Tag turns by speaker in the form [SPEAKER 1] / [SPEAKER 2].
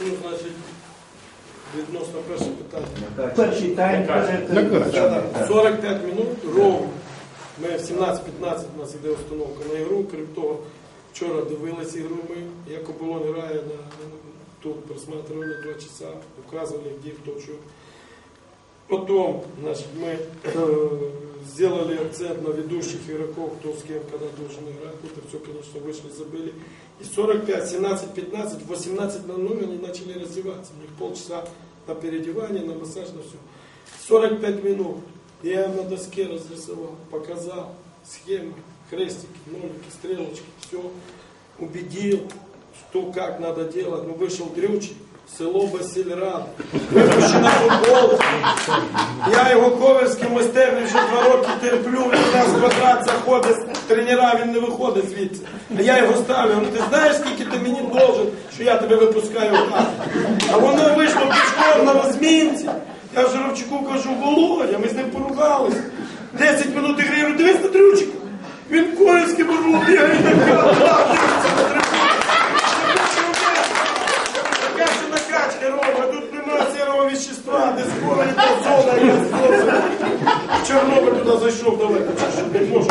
[SPEAKER 1] Що значить відносно перше питання?
[SPEAKER 2] Перший тайм
[SPEAKER 3] Як краще.
[SPEAKER 1] 45 минут ровно. Ми в 17-15 у нас іде установка на ігру. Крім того, вчора дивилися ігру ми, як оболонь грає на, тут, просматривали два часа, указывали, где кто что. Потом, значит, мы э, сделали акцент на ведущих игроков, кто с кем, когда должен играть. Это все, конечно, вышли, забыли. И 45, 17, 15, в 18 на номер они начали раздеваться. У них полчаса на переодевание, на массаж, на все. 45 минут. Я на доске разрисовал, показал схемы, крестики, нолики, стрелочки, все. Убедил, что как надо делать. Ну, вышел Дрючий, село Басильрад, випущена футболка. Я його коверський майстерний вже два роки терплю, він нас квадрат заходить, тренера, він не виходить звідси. А я його ставлю, ну ти знаєш, скільки ти мені должен, що я тебе випускаю в хату? А воно вийшло пішком на розмінці. Я Журавчуку кажу, Володя, ми з ним поругались. 10 минут ігри, дивись на трючку. Сірого вещества, де скоро та зона, я зона. Чорнобиль туди зайшов далеко, що не можу.